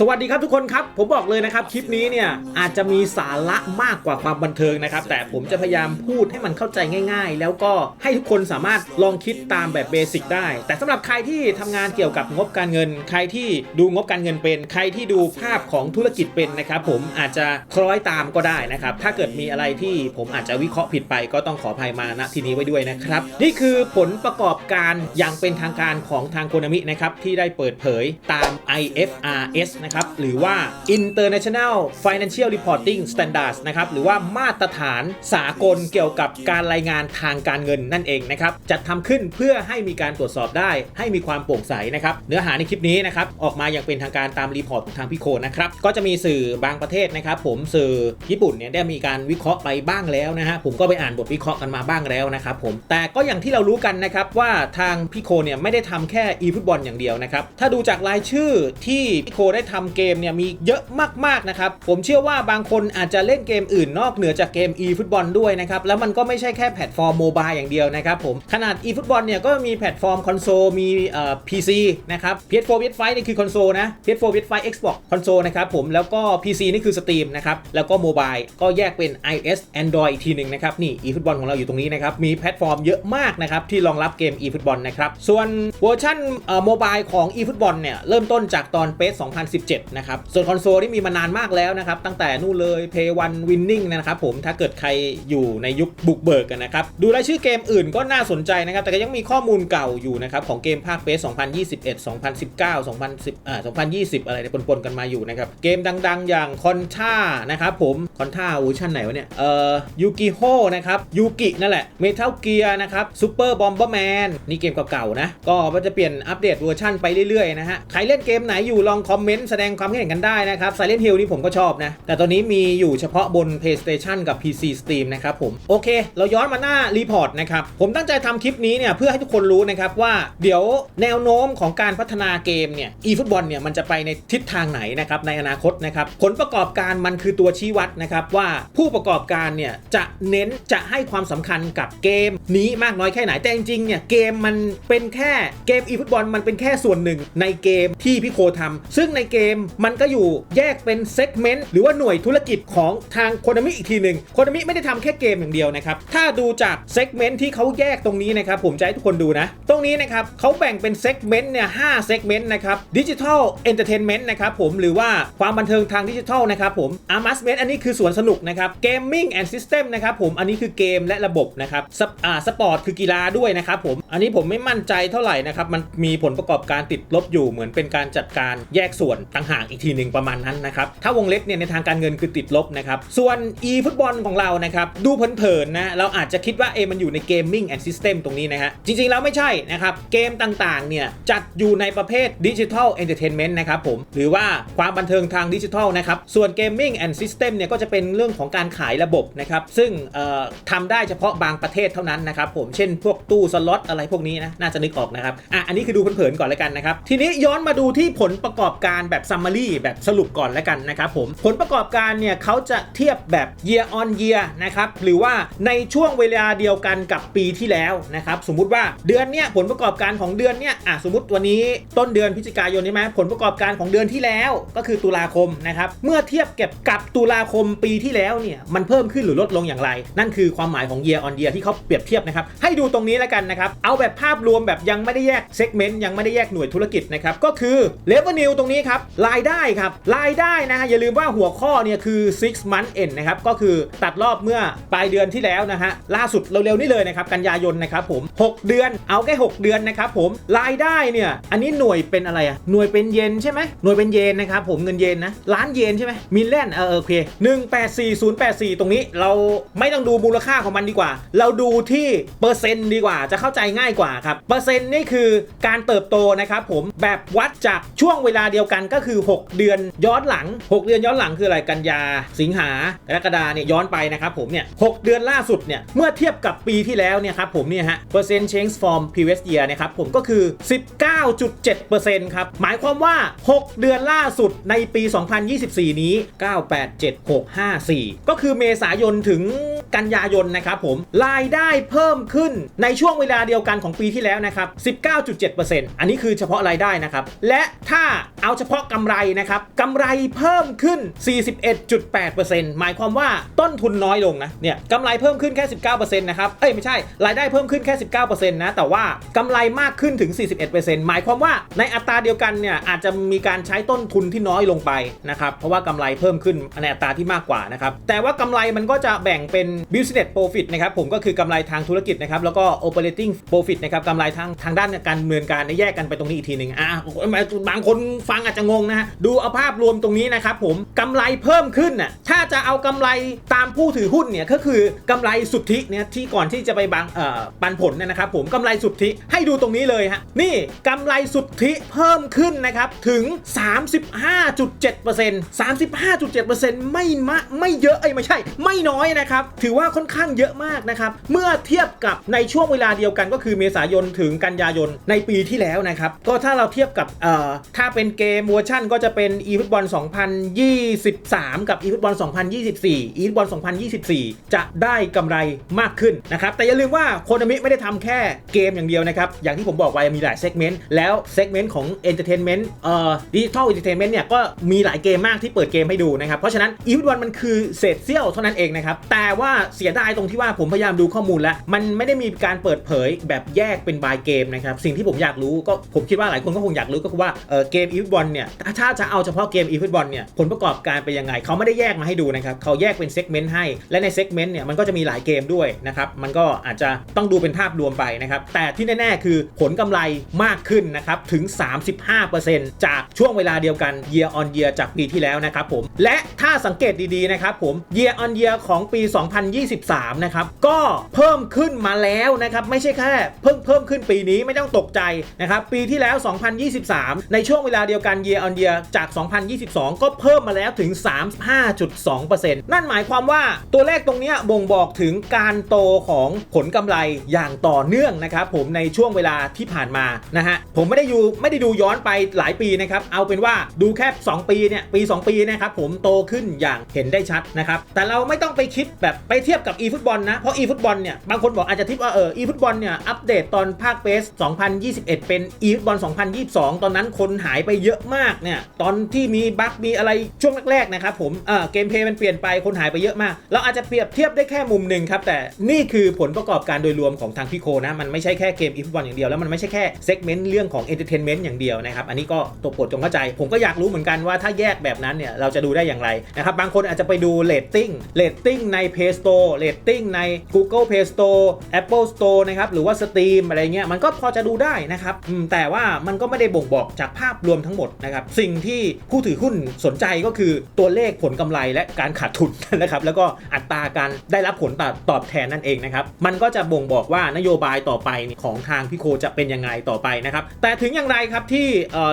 สวัสดีครับทุกคนครับ ผมบอกเลยนะครับ คลิปนี้เนี่ยอาจจะมีสาระมากกว่าความบันเทิงนะครับ แต่ผมจะพยายามพูดให้มันเข้าใจง่าย ๆ แล้วก็ให้ทุกคนสามารถลองคิดตามแบบเบสิกได้ แต่สำหรับใครที่ทำงานเกี่ยวกับงบการเงิน ใครที่ดูงบการเงินเป็น ใครที่ดูภาพของธุรกิจเป็นนะครับผมอาจจะคล้อยตามก็ได้นะครับ ถ้าเกิดมีอะไรที่ผมอาจจะวิเคราะห์ผิดไป ก็ต้องขออภัยมาณที่นี้ไว้ด้วยนะครับ นี่คือผลประกอบการอย่างเป็นทางการของทางโคนามินะครับที่ได้เปิดเผยตาม IFRS นะครับหรือว่า International Financial Reporting Standards นะครับหรือว่ามาตรฐานสากลเกี่ยวกับการรายงานทางการเงินนั่นเองนะครับจัดทำขึ้นเพื่อให้มีการตรวจสอบได้ ให้มีความโปร่งใสนะครับเนื้อหาในคลิปนี้นะครับออกมาอย่างเป็นทางการตามรีพอร์ตของทางพี่โคนะครับก็จะมีสื่อบางประเทศนะครับผมสื่อญี่ปุ่นเนี่ยได้มีการวิเคราะห์ไปบ้างแล้วนะฮะผมก็ไปอ่านบทวิเคราะห์กันมาบ้างแล้วนะครับผมแต่ก็อย่างที่เรารู้กันนะครับว่าทางพี่โคเนี่ยไม่ได้ทำแค่ e ฟุตบอลอย่างเดียวนะครับถ้าดูจากรายชื่อที่พี่โคได้ททำเกมเนี่ยมีเยอะมากๆนะครับ ผมเชื่อว่าบางคนอาจจะเล่นเกมอื่นนอกเหนือจากเกม e ฟุตบอลด้วยนะครับ แล้วมันก็ไม่ใช่แค่แพลตฟอร์มโมบายอย่างเดียวนะครับผม ขนาด e ฟุตบอลเนี่ยก็มีแพลตฟอร์มคอนโซลมีเอ่อ PC นะครับ PS4 PS5 นี่คือคอนโซลนะ PS4 PS5 Xbox คอนโซลนะครับผมแล้วก็ PC นี่คือ Steam นะครับแล้วก็โมบายก็แยกเป็น iOS Android อีกทีหนึ่งนะครับนี่ e ฟุตบอลของเราอยู่ตรงนี้นะครับมีแพลตฟอร์มเยอะมากนะครับที่รองรับเกม e ฟุตบอลนะครับส่วนเวอร์ชันเอ่อโมบายของ e ฟุตบอลเนี่ยเริ่มต้นจากตอน PES 2017นะครับ ส่วนคอนโซลนี่มีมานานมากแล้วนะครับ ตั้งแต่นู่นเลย Play One Winning นะครับผมถ้าเกิดใครอยู่ในยุคบุกเบิกกันนะครับ ดูรายชื่อเกมอื่นก็น่าสนใจนะครับ แต่ก็ยังมีข้อมูลเก่าอยู่นะครับ ของเกมภาค PES 2021 2019 2010อ่า2020 อะไรเนี่ยปนๆกันมาอยู่นะครับ เกมดังๆ อย่างคอนท่านะครับผมคอนท่าเวอร์ชันไหนวะเนี่ยเอ่อยูกิโฮนะครับยูกินั่นแหละเมทัลเกียร์นะครับซูเปอร์บอมเบอร์แมนนี่เกมเก่าๆนะก็มันจะเปลี่ยนอัปเดตเวอร์ชันไปเรื่อยๆนะฮะใครเล่นเกมไหนอยู่ลองคอมเมนต์แสดงความคิดเห็นกันได้นะครับ Silent Hill นี่ผมก็ชอบนะ แต่ตอนนี้มีอยู่เฉพาะบน PlayStation กับ PC Steam นะครับผม โอเค เราย้อนมาหน้ารีพอร์ตนะครับ ผมตั้งใจทำคลิปนี้เนี่ยเพื่อให้ทุกคนรู้นะครับว่าเดี๋ยวแนวโน้มของการพัฒนาเกมเนี่ย e-football เนี่ยมันจะไปในทิศทางไหนนะครับในอนาคตนะครับผลประกอบการมันคือตัวชี้วัดนะครับว่าผู้ประกอบการเนี่ยจะเน้นจะให้ความสำคัญกับเกมนี้มากน้อยแค่ไหนแต่จริงๆเนี่ยเกมมันเป็นแค่เกม e-football มันเป็นแค่ส่วนหนึ่งในเกมที่พี่โคทำซึ่งในเกมมันก็อยู่แยกเป็นเซกเมนต์หรือว่าหน่วยธุรกิจของทางโคนามิอีกทีหนึ่งโคนามิไม่ได้ทำแค่เกมอย่างเดียวนะครับ ถ้าดูจากเซกเมนต์ที่เขาแยกตรงนี้นะครับผมจะให้ทุกคนดูนะ ตรงนี้นะครับเขาแบ่งเป็นเซกเมนต์เนี่ยห้าเซกเมนต์นะครับดิจิทัลเอนเตอร์เทนเมนต์นะครับผมหรือว่าความบันเทิงทางดิจิทัลนะครับผมอาร์มัสเมนต์อันนี้คือสวนสนุกนะครับเกมมิ่งแอนด์ซิสเต็มนะครับผมอันนี้คือเกมและระบบนะครับสปอ่าสปอร์ตคือกีฬาด้วยนะครับผมอันนี้ผมไม่มั่นใจเท่าไหร่นะครับมันมีผลประกอบการติดลบอยู่เหมือนเป็นการจัดการแยกส่วนต่างหากอีกทีหนึ่งประมาณนั้นนะครับถ้าวงเล็บเนี่ยในทางการเงินคือติดลบนะครับส่วน e ฟุตบอลของเรานะครับดูเผินๆนะเราอาจจะคิดว่าเอมันอยู่ในเกมมิ่งแอนด์ซิสเต็มตรงนี้นะฮะจริงๆแล้วไม่ใช่นะครับเกมต่างๆเนี่ยจัดอยู่ในประเภทดิจิทัลเอนเตอร์เทนเมนต์นะครับผมหรือว่าความบันเทิงทางดิจิทัลนะครับส่วนเกมมิ่งแอนด์ซิสเต็มเนี่ยก็จะเป็นเรื่องของการขายระบบนะครับซึ่งเอ่อทำได้เฉพาะบางประเทศเท่านั้นนะครับผมเช่นพวกตู้สล็อตอะไรพวกนี้นะน่าจะนึกออกนะครับอะอันนี้คือดูเผินๆก่อนแล้วกันนะครับทีนี้ย้อนมาดูที่ผลประกอบการแบบซัมมารีแบบสรุปก่อนแล้วกันนะครับผมผลประกอบการเนี่ยเขาจะเทียบแบบ year on year นะครับหรือว่าในช่วงเวลาเดียวกันกับปีที่แล้วนะครับสมมุติว่าเดือนเนี้ยผลประกอบการของเดือนเนี้ยอะสมมติวันนี้ต้นเดือนพฤศจิกายนใช่ไหมผลประกอบการของเดือนที่แล้วก็คือตุลาคมนะครับเมื่อเทียบเก็บกับตุลาคมปีที่แล้วเนี่ยมันเพิ่มขึ้นหรือลดลงอย่างไร นั่นคือความหมายของ year on year ที่เขาเปรียบเทียบนะครับให้ดูตรงนี้แล้วกันนะครับเอาแบบภาพรวมแบบยังไม่ได้แยกเซกเมนต์ยังไม่ได้แยกหน่วยธุรกิจนะครับก็คือ revenue ตรงนี้ครับรายได้ครับรายได้นะฮะอย่าลืมว่าหัวข้อเนี่ยคือ six month end นะครับก็คือตัดรอบเมื่อปลายเดือนที่แล้วนะฮะล่าสุดเร็วๆนี่เลยนะครับกันยายนนะครับผม 6 เดือนเอาแค่6เดือนนะครับผมรายได้เนี่ยอันนี้หน่วยเป็นอะไรอะหน่วยเป็นเยนใช่ไหมหน่วยเป็นเยนนะครับผมเงินเยนนะล้านเยนใช่ไหมมิลเลนเออโอเค184084ตรงนี้เราไม่ต้องดูมูลค่าของมันดีกว่า เราดูที่เปอร์เซ็นต์ดีกว่าจะเข้าใจง่ายกว่าครับเปอร์เซ็นต์นี่คือการเติบโตนะครับผมแบบวัดจากช่วงเวลาเดียวกันก็็คือ 6 เดือนย้อนหลัง 6 เดือนย้อนหลังคืออะไรกันยา สิงหากรกฎาเนี่ยย้อนไปนะครับผมเนี่ย6เดือนล่าสุดเนี่ยเมื่อเทียบกับปีที่แล้วเนี่ยครับผมเนี่ยฮะเปอร์เซ็นต์ change from previous year นะครับผมก็คือ 19.7%ครับหมายความว่า 6 เดือนล่าสุดในปี 2024 นี้ 987654 ก็คือเมษายนถึงกันยายนนะครับผมรายได้เพิ่มขึ้นในช่วงเวลาเดียวกันของปีที่แล้วนะครับ 19.7%อันนี้คือเฉพาะรายได้นะครับ และถ้าเอาเฉพาะกำไรนะครับกำไรเพิ่มขึ้น 41.8%หมายความว่าต้นทุนน้อยลงนะเนี่ยกำไรเพิ่มขึ้นแค่ 19%นะครับเอ้ยไม่ใช่ รายได้เพิ่มขึ้นแค่ 19%นะแต่ว่ากำไรมากขึ้นถึง 41%หมายความว่าในอัตราเดียวกันเนี่ยอาจจะมีการใช้ต้นทุนที่น้อยลงไปนะครับเพราะว่ากำไรเพิ่มขึ้นในอัตราที่มากกว่านะครับแต่ว่ากำไรมันก็จะแบ่งเป็น business profit นะครับผมก็คือกำไรทางธุรกิจนะครับแล้วก็ operating profit นะครับกำไรทางทางด้านการดำเนินการเนี่ยแยกกันไปตรงนี้อีกทีหนึ่งอะบางคนฟังอาจจะงงนะฮะดูเอาภาพรวมตรงนี้นะครับผมกำไรเพิ่มขึ้นน่ะถ้าจะเอากำไรตามผู้ถือหุ้นเนี่ยก็คือกำไรสุทธิเนี่ยที่ก่อนที่จะไปบางเอ่อปันผลเนยนะครับผมกำไรสุทธิให้ดูตรงนี้เลยฮะนี่กำไรสุทธิเพิ่มขึ้นนะครับถึง 35.7% 35.7%ไม่มะไม่เยอะเอ้ไม่ใช่ ไม่น้อยนะครับถือว่าค่อนข้างเยอะมากนะครับเมื่อเทียบกับในช่วงเวลาเดียวกันก็คือเมษายนถึงกันยายนในปีที่แล้วนะครับก็ถ้าเราเทียบกับเอ่อถ้าเป็นเกมวอร์ชันก็จะเป็น e ฟุตบอล2023 กับ e ฟุตบอล2024 e ฟุตบอล2024 จะได้กำไรมากขึ้นนะครับ แต่อย่าลืมว่าโคนามิไม่ได้ทำแค่เกมอย่างเดียวนะครับ อย่างที่ผมบอกไว้มีหลายเซกเมนต์แล้วเซกเมนต์ของ Entertainment เอ่อดิจิทัลเอนเตอร์เทนเมนต์เนี่ยก็มีหลายเกมมากที่เปิดเกมให้ดูนะครับ เพราะฉะนั้น e ฟุตบอลมันคือเศษเสี้ยวเท่านั้นเองนะครับ แต่ว่าเสียดายตรงที่ว่าผมพยายามดูข้อมูลแล้ว มันไม่ได้มีการเปิดเผยแบบแยกเป็นบายเกมนะครับ สิ่งที่ผมอยากรู้ก็ผมคิดว่าหลายคนก็คงอยากรู้ก็คือว่าเออเกม e ฟุตบอลเนี่ยถ้าจะเอาเฉพาะเกม e ฟุตบอลเนี่ยผลประกอบการเป็นยังไงเขาไม่ได้แยกมาให้ดูนะครับเขาแยกเป็นเซกเมนต์ให้ และในเซกเมนต์เนี่ยมันก็จะมีหลายเกมด้วยนะครับมันก็อาจจะต้องดูเป็นภาพรวมไปนะครับแต่ที่แน่ๆ คือผลกำไรมากขึ้นนะครับถึง 35%จากช่วงเวลาเดียวกัน year on year จากปีที่แล้วนะครับผมและถ้าสังเกตดีๆนะครับผม year on year ของปี 2023 นะครับก็เพิ่มขึ้นมาแล้วนะครับไม่ใช่แค่เพิ่งเพิ่มขึ้นปีนี้ไม่ต้องตกใจนะครับปีที่แล้ว 2023 ในช่วงเวลาเดียวกัน year on year จาก 2022 ก็เพิ่มมาแล้วถึง 35.2%นั่นหมายความว่าตัวเลขตรงนี้บ่งบอกถึงการโตของผลกำไรอย่างต่อเนื่องนะครับผมในช่วงเวลาที่ผ่านมานะฮะผมไม่ได้อยู่ไม่ได้ดูย้อนไปหลายปีนะครับเอาเป็นว่าดูแค่ 2 ปีเนี่ยปี 2 ปีนะครับผมโตขึ้นอย่างเห็นได้ชัดนะครับแต่เราไม่ต้องไปคิดแบบไปเทียบกับ e ฟุตบอลนะเพราะ e ฟุตบอลเนี่ยบางคนบอกอาจจะทิปว่าเออ e ฟุตบอลเนี่ยอัปเดตตอนภาคเบส2021 เป็น e ฟุตบอล2022 ตอนนั้นคนหายไปเยอะมากเนี่ย ตอนที่มีบั๊กมีอะไรช่วงแรกๆนะครับผมเออเกมเพย์มันเปลี่ยนไปคนหายไปเยอะมาก เราอาจจะเปรียบเทียบได้แค่มุมหนึ่งครับ แต่นี่คือผลประกอบการโดยรวมของทางพี่โคนะ มันไม่ใช่แค่เกม e ฟุตบอลอย่างเดียว แล้วมันไม่ใช่แค่เซกเมนต์เรื่องของเอนเตอร์เทนเมนต์อย่างเดียวนะครับ อันนี้ก็ตัวโปรดจงเข้าใจ ผมก็อยากรู้เหมือนกันว่าถ้าแยกแบบนั้นเนี่ยเราจะดูได้อย่างไรนะครับ บางคนอาจจะไปดูเรตติ้งเรตติ้งใน Play Store เรตติ้งใน Google Play Store Apple Store นะครับหรือว่า Steam อะไรเงี้ยมันก็พอจะดูได้นะครับแต่ว่ามันก็ไม่ได้บ่งบอกจากภาพรวมทั้งหมดนะครับสิ่งที่ผู้ถือหุ้นสนใจก็คือตัวเลขผลกำไรและการขาดทุนนะครับ แล้วก็อัตราการได้รับผลตอบแทนนั่นเองนะครับ มันก็จะบ่งบอกว่านโยบายต่อไปของทางพี่โคจะเป็นยังไงต่อไปนะครับ แต่ถึงอย่างไรครับที่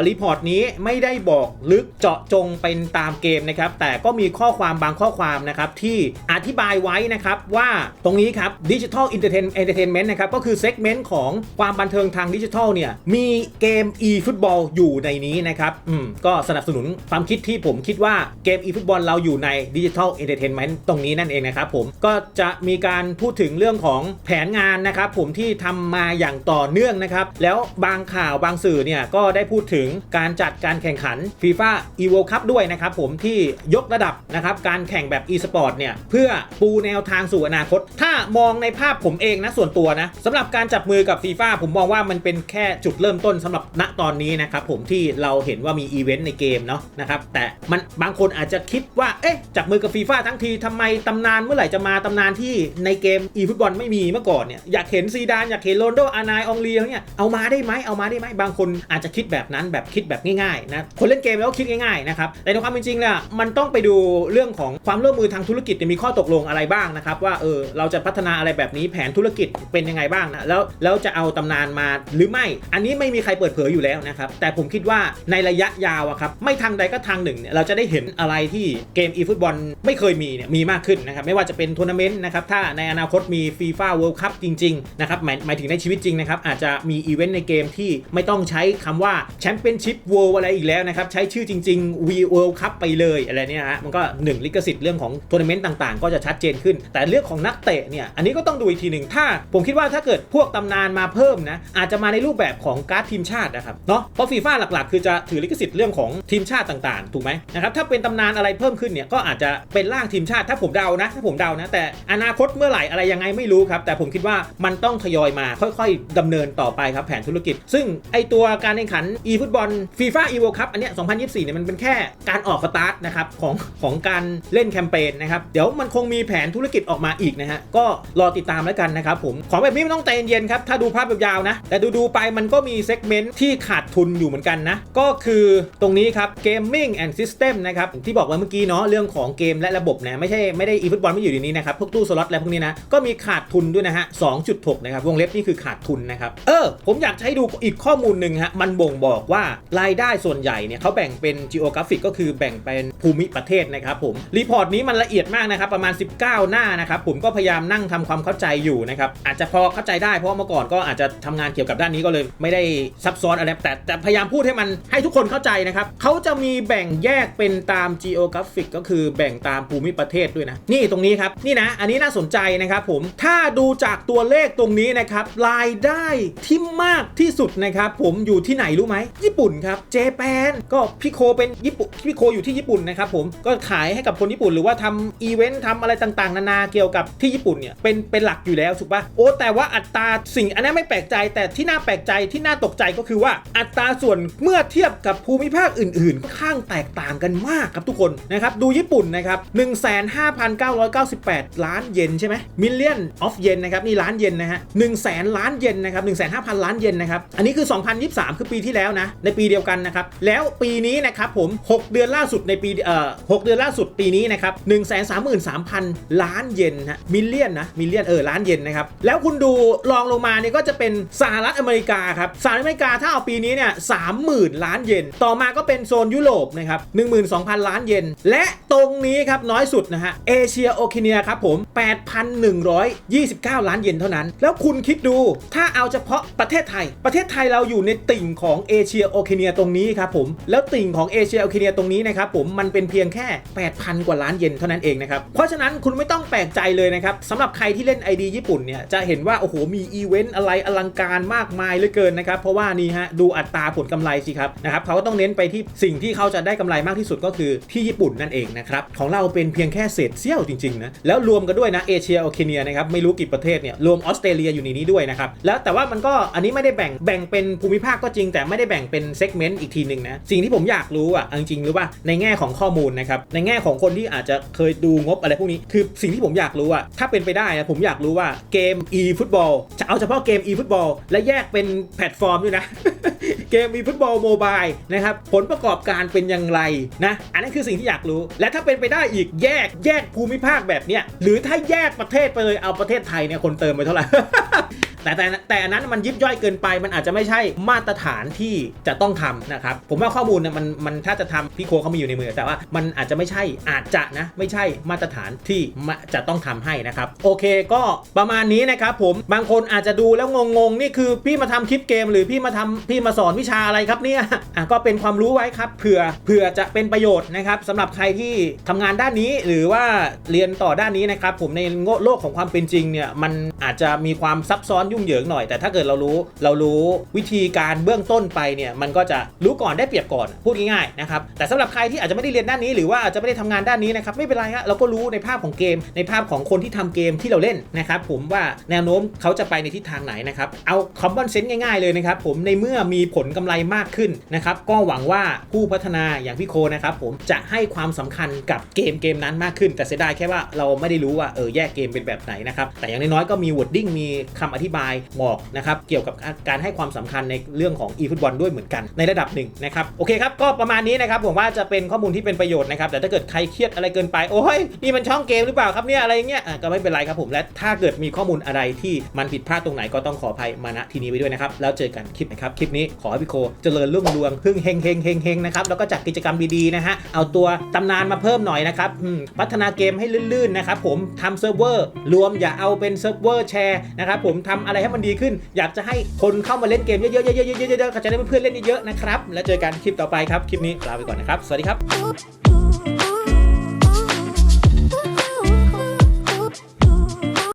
รีพอร์ตนี้ไม่ได้บอกลึกเจาะจงเป็นตามเกมนะครับ แต่ก็มีข้อความบางข้อความนะครับที่อธิบายไว้นะครับว่าตรงนี้ครับดิจิทัลอินเตอร์เทนเมนต์นะครับก็คือเซกเมนต์ของความบันเทิงทางดิจิทัลเนี่ยมีเกม e ฟุตบอลอยู่ในนี้นะครับอืมก็สนับสนุนความคิดที่ผมคิดว่าเกม e ฟุตบอลเราอยู่ในดิจิทัลเอนเตอร์เทนเมนต์ตรงนี้นั่นเองนะครับผมก็จะมีการพูดถึงเรื่องของแผนงานนะครับผมที่ทำมาอย่างต่อเนื่องนะครับแล้วบางข่าวบางสื่อเนี่ยก็ได้พูดถึงการจัดการแข่งขัน FIFA Evo Cup ด้วยนะครับผมที่ยกระดับนะครับการแข่งแบบ e-sport เนี่ยเพื่อปูแนวทางสู่อนาคต ถ้ามองในภาพผมเองนะส่วนตัวนะสำหรับการจับมือกับ FIFA ผมมองว่ามันเป็นแค่จุดเริ่มต้นสำหรับณตอนนี้นะครับผมที่เราเห็นว่ามีีอีเวนต์ในเกมเนาะนะครับแต่มันบางคนอาจจะคิดว่าเอ๊ะจับมือกับ FIFA ทั้งทีทำไมตำนานเมื่อไหร่จะมาตำนานที่ในเกม e ฟุตบอลไม่มีเมื่อก่อนเนี่ยอยากเห็นซีดานอยากเห็นโรนโดอานายองลีอะไรเนี่ยเอามาได้ไหมเอามาได้ไหมบางคนอาจจะคิดแบบนั้นแบบคิดแบบง่ายๆนะคนเล่นเกมแล้วคิดง่ายๆนะครับแต่ในความเป็นจริงเนี่ยมันต้องไปดูเรื่องของความร่วมมือทางธุรกิจจะมีข้อตกลงอะไรบ้างนะครับว่าเออเราจะพัฒนาอะไรแบบนี้แผนธุรกิจเป็นยังไงบ้างนะแล้วแล้วจะเอาตำนานมาหรือไม่ อันนี้ไม่มีใครเปิดเผยอยู่แล้วนะครับแต่ผมคิดว่าในระยะยาวอะครับไม่ทางใดก็ทางหนึ่งเนี่ยเราจะได้เห็นอะไรที่เกม e ฟุตบอลไม่เคยมีเนี่ยมีมากขึ้นนะครับไม่ว่าจะเป็นทัวร์นาเมนต์นะครับถ้าในอนาคตมี FIFA World Cup จริงๆนะครับหมายหมายถึงในชีวิตจริงนะครับอาจจะมีอีเวนต์ในเกมที่ไม่ต้องใช้คำว่าแชมเปี้ยนชิพ World อะไรอีกแล้วนะครับใช้ชื่อจริงๆ V World Cup ไปเลยอะไรเนี่ยฮะมันก็หนึ่งลิขสิทธิ์เรื่องของทัวร์นาเมนต์ต่างๆ ก็จะชัดเจนขึ้น แต่เรื่องของนักเตะเนี่ยอันนี้ก็ต้องดูอีกทีหนึ่งถ้า ผมคิดว่าถ้าเกิดพวกตำนานมาเพิ่มนะอาจจะมาในรูปแบบของการ์ดทีมชาตินะครับเนาะเพราะฟีฟ่าหลักๆ คือจะถือลิขสิทธิ์สิทธิ์เรื่องของทีมชาติต่างๆ ถูกไหมนะครับถ้าเป็นตำนานอะไรเพิ่มขึ้นเนี่ยก็อาจจะเป็นร่างทีมชาติถ้าผมเดานะถ้าผมเดานะ แต่อนาคตเมื่อไหร่อะไรยังไงไม่รู้ครับ แต่ผมคิดว่ามันต้องทยอยมาค่อยๆดำเนินต่อไปครับแผนธุรกิจ ซึ่งไอตัวการแข่งขัน e ฟุตบอลฟีฟ่าอีโวคัพอันเนี้ย2024เนี่ยมันเป็นแค่การออกสตาร์ทนะครับของของการเล่นแคมเปญนะครับเดี๋ยวมันคงมีแผนธุรกิจออกมาอีกนะฮะก็รอติดตามแล้วกันนะครับผมของแบบนี้ไม่ต้องใจเย็นๆครับถ้าดูภาพยาวๆนะแต่ดูๆไปมันก็มีเซกเมนต์ที่ขาดทุนอยู่เหมือนกันนะก็คือตรงนี้ครับ Gaming and System นะครับที่บอกไว้เมื่อกี้เนาะเรื่องของเกมและระบบนะไม่ใช่ไม่ได้อีฟุตบอลไม่อยู่ในนี้นะครับพวกตู้สล็อตอะไรพวกนี้นะก็มีขาดทุนด้วยนะฮะ2.6นะครับวงเล็บนี่คือขาดทุนนะครับเออผมอยากให้ดูอีกข้อมูลหนึ่งฮะมันบ่งบอกว่ารายได้ส่วนใหญ่เนี่ยเขาแบ่งเป็น geographic ก็คือแบ่งเป็นภูมิประเทศนะครับผมรีพอร์ตนี้มันละเอียดมากนะครับประมาณ 19 หน้านะครับผมก็พยายามนั่งทำความเข้าใจอยู่นะครับอาจจะพอเข้าใจได้เพราะเมื่อก่อนก็อาจจะทำงานเกี่ยวกับด้านนี้ก็เลยไม่ได้ซับซ้อนอะไรแต่แต่พยายามพูดให้มันให้ทุกคนเข้าใจนะครับเขาจะมีแบ่งแยกเป็นตาม geographic ก็คือแบ่งตามภูมิประเทศด้วยนะ นี่ตรงนี้ครับ นี่นะ อันนี้น่าสนใจนะครับผม ถ้าดูจากตัวเลขตรงนี้นะครับ รายได้ที่มากที่สุดนะครับ ผมอยู่ที่ไหนรู้ไหม ญี่ปุ่นครับ เจแปน ก็พี่โคเป็นญี่ปุ่น พี่โคอยู่ที่ญี่ปุ่นนะครับผม ก็ขายให้กับคนญี่ปุ่น หรือว่าทำอีเวนต์ทำอะไรต่างๆ นานาเกี่ยวกับที่ญี่ปุ่นเนี่ย เป็น เป็นหลักอยู่แล้วถูกปะโอ้ แต่ว่าอัตราสิ่งอันนั้นไม่แปลกใจ แต่ที่น่าแปลกใจ ที่น่าตกใจก็คือว่า อัตราส่วนเมื่อเทียบกับภููมิภาคอื่นๆค่อนข้างแตกต่างกันมากครับทุกคนนะครับดูญี่ปุ่นนะครับ15,998 ล้านเยนใช่ไหม million of yen นนะครับนี่ล้านเยนนะฮะ1แสนล้านเยนนะครับ15,000 ล้านเยนนะครับอันนี้คือ 2023 คือปีที่แล้วนะในปีเดียวกันนะครับแล้วปีนี้นะครับผม 6 เดือนล่าสุดในปีเอ่อ6เดือนล่าสุดปีนี้นะครับ133,000 ล้านเยนฮะ million นนะ million เออล้านเยนนะครับแล้วคุณดูรองลงมาเนี่ยก็จะเป็นสหรัฐอเมริกาครับสหรัฐอเมริกาถ้าเอาปีนี้เนี่ย30,000 ล้านเยนต่อมาก็เป็นโซนยุโรปนะครับ12,000 ล้านเยน และตรงนี้ครับน้อยสุดนะฮะเอเชียโอเคเนียครับผม 8,129 ล้านเยนเท่านั้น แล้วคุณคิดดูถ้าเอาเฉพาะประเทศไทย ประเทศไทยเราอยู่ในติ่งของเอเชียโอเคเนียตรงนี้ครับผม แล้วติ่งของเอเชียโอเคเนียตรงนี้นะครับผมมันเป็นเพียงแค่ 8,000 กว่าล้านเยนเท่านั้นเองนะครับ เพราะฉะนั้นคุณไม่ต้องแปลกใจเลยนะครับสำหรับใครที่เล่น ID ญี่ปุ่นเนี่ยจะเห็นว่าโอ้โหมีอีเวนต์อะไรอลังการมากมายเหลือเกินนะครับเพราะว่านี่ฮะดูอัตราผลกำไรสิครับนะครับเขาต้องเน้นไปที่สิ่งที่เขาจะได้กำไรมากที่สุดก็คือที่ญี่ปุ่นนั่นเองนะครับของเราเป็นเพียงแค่เศษเสี้ยวจริงๆนะแล้วรวมกันด้วยนะเอเชียโอเคเนียนะครับไม่รู้กี่ประเทศเนี่ยรวมออสเตรเลียอยู่ในนี้ด้วยนะครับแล้วแต่ว่ามันก็อันนี้ไม่ได้แบ่งแบ่งเป็นภูมิภาคก็จริง แต่ไม่ได้แบ่งเป็นเซกเมนต์อีกทีหนึ่งนะสิ่งที่ผมอยากรู้อะอจริงๆหรือว่าในแง่ของข้อมูลนะครับในแง่ของคนที่อาจจะเคยดูงบอะไรพวกนี้คือสิ่งที่ผมอยากรู้อะถ้าเป็นไปได้นะผมอยากรู้ว่าเกม e ฟุตบอลจะเอาเฉพาะเกม e ฟุตบอลและแยกเป็นแพลตฟอร์มด้วยนะเกม e ฟุตบอลโมบายนะครับผลประกอบการเป็นอย่างไรนะอันนั้นคือสิ่งที่อยากรู้ และถ้าเป็นไปได้อีกแยกแยกภูมิภาคแบบเนี้ยหรือถ้าแยกประเทศไปเลยเอาประเทศไทยเนี่ยคนเติมไปเท่าไหร่ แต่แต่แต่อันนั้นมันยิบย่อยเกินไป มันอาจจะไม่ใช่มาตรฐานที่จะต้องทำนะครับ ผมว่าข้อมูลเนี่ยมันมันถ้าจะทำพี่โคเขามีอยู่ในมือ แต่ว่ามันอาจจะไม่ใช่อาจจะนะไม่ใช่มาตรฐานที่มาจะต้องทำให้นะครับ โอเคก็ประมาณนี้นะครับผมบางคนอาจจะดูแล้วงงๆ นี่คือพี่มาทำคลิปเกม หรือพี่มาทำพี่มาสอนวิชาอะไรครับเนี่ยอะก็เป็นความรู้ไว้ครับเผื่อเผื่อจะเป็นประโยชน์นะครับสำหรับใครที่ทำงานด้านนี้หรือว่าเรียนต่อด้านนี้นะครับผมในโลกของความเป็นจริงเนี่ยมันอาจจะมีความซับซ้อนยุ่งเหยิงหน่อย แต่ถ้าเกิดเรารู้เรารู้วิธีการเบื้องต้นไปเนี่ยมันก็จะรู้ก่อนได้เปรียบก่อนพูดง่ายๆนะครับแต่สำหรับใครที่อาจจะไม่ได้เรียนด้านนี้หรือว่าอาจจะไม่ได้ทำงานด้านนี้นะครับไม่เป็นไรฮะเราก็รู้ในภาพของเกม ในภาพของคนที่ทำเกมที่เราเล่นนะครับผมว่าแนวโน้มเขาจะไปในทิศทางไหนนะครับเอาคอมมอนเซนส์ง่ายๆเลยนะครับผมในเมื่อมีผลกำไรมากขึ้นนะครับก็หวังว่าผู้พัฒนาอย่างพี่โคนะครับผมจะให้ความสำคัญกับเกมเกมนั้นมากขึ้น แต่เสียดายแค่ว่าเราไม่ได้รู้ว่าเออแยกเกมเป็นแบบไหนนะครับแต่อย่างน้อยๆก็มีวอร์ดดิ้งมีคำอธิบายบอกนะครับเกี่ยวกับการให้ความสำคัญในเรื่องของ e ฟุตบอลด้วยเหมือนกันในระดับหนึ่งนะครับโอเคครับก็ประมาณนี้นะครับผมว่าจะเป็นข้อมูลที่เป็นประโยชน์นะครับแต่ถ้าเกิดใครเครียดอะไรเกินไปโอ้ยนี่มันช่องเกมหรือเปล่าครับเนี่ยอะไรเงี้ยก็ไม่เป็นไรครับผมและถ้าเกิดมีข้อมูลอะไรที่มันผิดพลาดตรงไหนก็ต้องขออภัยมาณที่นี้ไว้ด้วยนะครับแล้วเจอกันคลิปนะครับคลิปนี้ขอให้พี่โคเจริญรุ่งเรืองพึ่งเฮงเฮงเฮงเฮงนะครับแล้วก็จัดกิจกรรมดีๆนะฮะเอาตัวตำนานมาเพิ่มหน่อยนะครับพัฒนาเกมให้ลื่นๆนะครับผมทำเซิร์ฟเวอร์รวมอย่าเอาเป็นเซิร์ฟเวอร์แชร์นะครับผมทำอะไรไรให้มันดีขึ้น อยากจะให้คนเข้ามาเล่นเกมเยอะๆๆๆๆๆก็จะได้เพื่อนๆเล่นเยอะๆนะครับ แล้วเจอกันคลิปต่อไปครับ คลิปนี้ลาไปก่อนนะครับ สวัสดีครับ